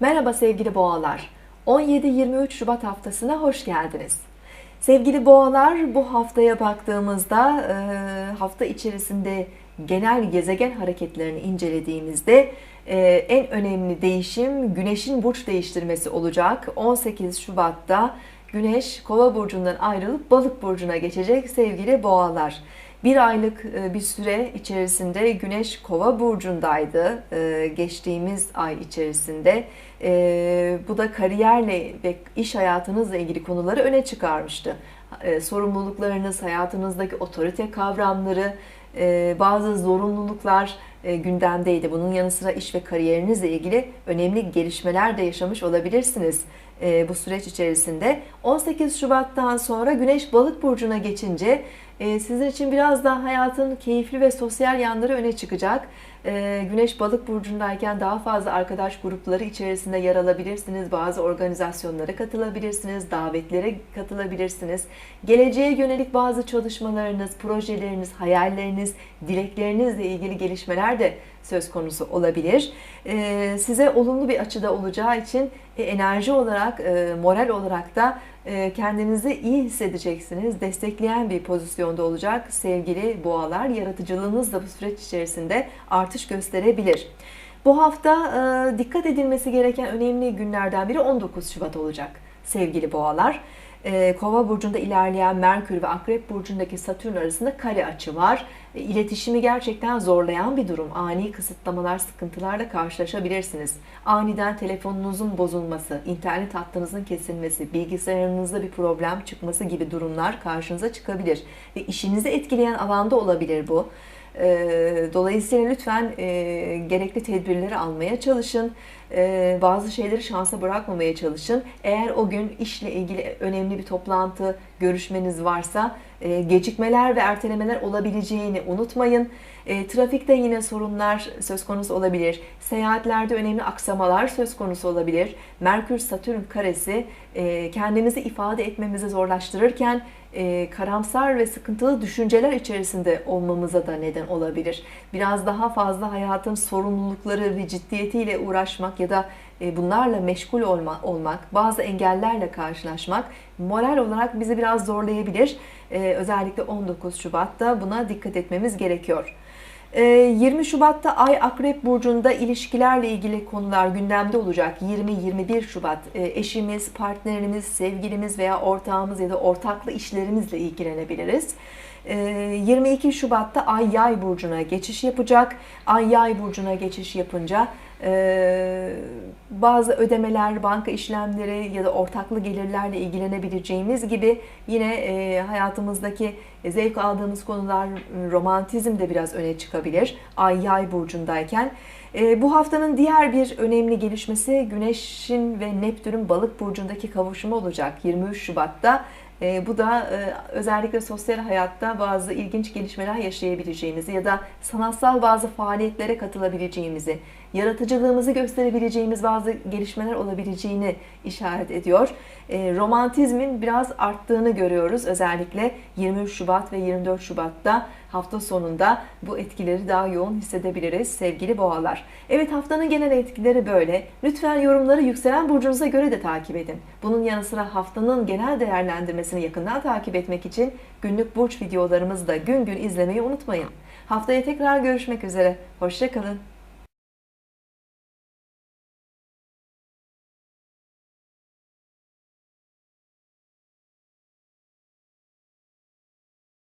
Merhaba sevgili boğalar. 17-23 Şubat haftasına hoş geldiniz. Sevgili boğalar bu haftaya baktığımızda e, hafta içerisinde genel gezegen hareketlerini incelediğimizde e, en önemli değişim güneşin burç değiştirmesi olacak. 18 Şubat'ta güneş kova burcundan ayrılıp balık burcuna geçecek sevgili boğalar. Bir aylık e, bir süre içerisinde Güneş Kova burcundaydı e, geçtiğimiz ay içerisinde. E, bu da kariyerle ve iş hayatınızla ilgili konuları öne çıkarmıştı. Sorumluluklarınız, hayatınızdaki otorite kavramları, bazı zorunluluklar gündemdeydi. Bunun yanı sıra iş ve kariyerinizle ilgili önemli gelişmeler de yaşamış olabilirsiniz bu süreç içerisinde. 18 Şubat'tan sonra Güneş Balık burcuna geçince e, sizin için biraz daha hayatın keyifli ve sosyal yanları öne çıkacak. E, Güneş balık burcundayken daha fazla arkadaş grupları içerisinde yer alabilirsiniz. Bazı organizasyonlara katılabilirsiniz, davetlere katılabilirsiniz. Geleceğe yönelik bazı çalışmalarınız, projeleriniz, hayalleriniz, dileklerinizle ilgili gelişmeler de söz konusu olabilir. E, size olumlu bir açıda olacağı için enerji olarak, moral olarak da kendinizi iyi hissedeceksiniz. Destekleyen bir pozisyonda olacak sevgili boğalar. Yaratıcılığınız da bu süreç içerisinde artış gösterebilir. Bu hafta dikkat edilmesi gereken önemli günlerden biri 19 Şubat olacak sevgili boğalar. Ee, Kova burcunda ilerleyen Merkür ve Akrep burcundaki Satürn arasında kare açı var. E, iletişimi gerçekten zorlayan bir durum. Ani kısıtlamalar, sıkıntılarla karşılaşabilirsiniz. Aniden telefonunuzun bozulması, internet hattınızın kesilmesi, bilgisayarınızda bir problem çıkması gibi durumlar karşınıza çıkabilir. Ve işinizi etkileyen alanda olabilir bu. Ee, dolayısıyla lütfen e, gerekli tedbirleri almaya çalışın. Ee, bazı şeyleri şansa bırakmamaya çalışın. Eğer o gün işle ilgili önemli bir toplantı, görüşmeniz varsa e, gecikmeler ve ertelemeler olabileceğini unutmayın. E, trafikte yine sorunlar söz konusu olabilir. Seyahatlerde önemli aksamalar söz konusu olabilir. Merkür-Satürn karesi kendimizi ifade etmemizi zorlaştırırken e, karamsar ve sıkıntılı düşünceler içerisinde olmamıza da neden olabilir. Biraz daha fazla hayatın sorumlulukları ve ciddiyetiyle uğraşmak ya da e, bunlarla meşgul olma, olmak, bazı engellerle karşılaşmak moral olarak bizi biraz zorlayabilir. E, özellikle 19 Şubat'ta buna dikkat etmemiz gerekiyor. 20 ee, Şubat'ta Ay Akrep Burcu'nda ilişkilerle ilgili konular gündemde olacak. 20-21 Şubat e, eşimiz, partnerimiz, sevgilimiz veya ortağımız ya da ortaklı işlerimizle ilgilenebiliriz. 22 ee, Şubat'ta Ay Yay burcuna geçiş yapacak. Ay Yay burcuna geçiş yapınca e, bazı ödemeler, banka işlemleri ya da ortaklı gelirlerle ilgilenebileceğimiz gibi yine e, hayatımızdaki zevk aldığımız konular romantizm de biraz öne çıkabilir. Ay Yay burcundayken. E, bu haftanın diğer bir önemli gelişmesi Güneş'in ve Neptün'ün balık burcundaki kavuşumu olacak 23 Şubat'ta. E, bu da e, özellikle sosyal hayatta bazı ilginç gelişmeler yaşayabileceğimizi ya da sanatsal bazı faaliyetlere katılabileceğimizi, yaratıcılığımızı gösterebileceğimiz bazı gelişmeler olabileceğini işaret ediyor. E, romantizmin biraz arttığını görüyoruz. Özellikle 23 Şubat ve 24 Şubat'ta hafta sonunda bu etkileri daha yoğun hissedebiliriz sevgili boğalar. Evet haftanın genel etkileri böyle. Lütfen yorumları yükselen burcunuza göre de takip edin. Bunun yanı sıra haftanın genel değerlendirmesini yakından takip etmek için günlük burç videolarımızı da gün gün izlemeyi unutmayın. Haftaya tekrar görüşmek üzere. Hoşçakalın.